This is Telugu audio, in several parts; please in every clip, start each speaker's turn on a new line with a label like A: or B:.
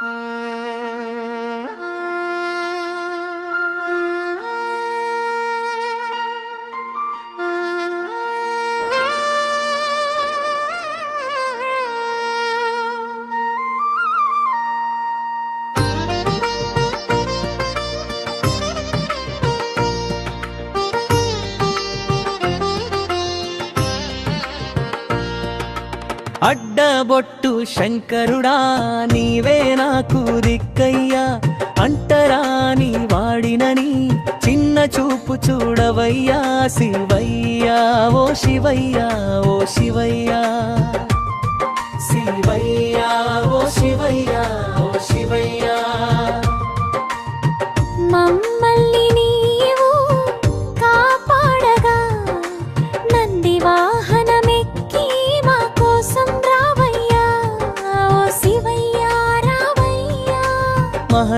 A: Música అడ్డబొట్టు శంకరుడా నీవే నాకు దిక్కయ్యా. అంటరాని వాడినని చిన్న చూపు చూడవయ్యా. శివయ్యా ఓ శివయ్యా ఓ శివయ్యా. శివయ్యా ఓ శివయ్యా. ఓ శివయ్యా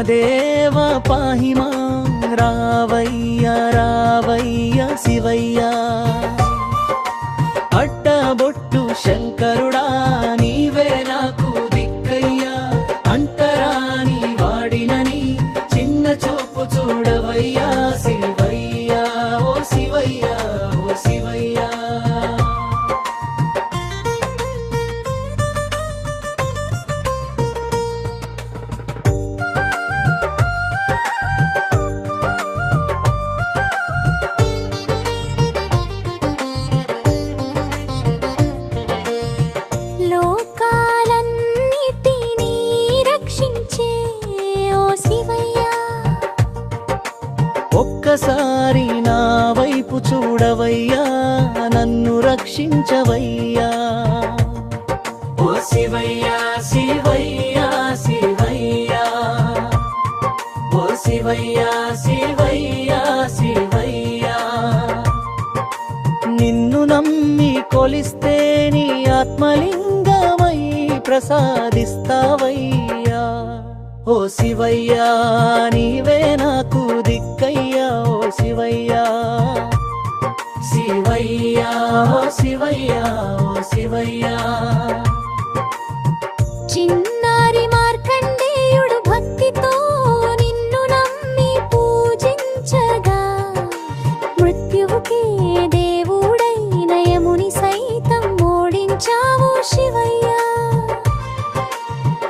A: దేవ పాహిమా రావయ్య రావయ్య శివయ్య. అట్టబొట్టు శంకరుడా నీవే నాకు దిక్కయ్యా. అంటరాని వాడినని చిన్న చూపు చూడవయ్యా ఒక్కసారి నా వైపు చూడవయ్యా నన్ను రక్షించవయ్యా. ఓ శివయ్యా శివయ్యా శివయ్యా. ఓ శివయ్యా శివయ్యా శివయ్యా. నిన్ను నమ్మి కొలిస్తే నీ ఆత్మలింగమై ప్రసాదిస్తావయ్యా. ఓ శివయ్యా నీవే నాకు శివయ్యా. శివయ్యా ఓ శివయ్యా ఓ శివయ్యా.
B: చిన్నారి మార్కండేయుడు భక్తితో నిన్ను నమ్మి పూజించగా మృత్యువుకే దేవుడైన యముని సైతం ఓడించావు శివయ్యా.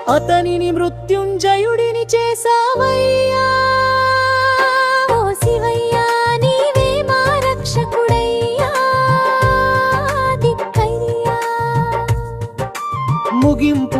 A: అతనిని మృత్యుంజయుడిని చేసావయ్యా ಮುಗಿಂಪು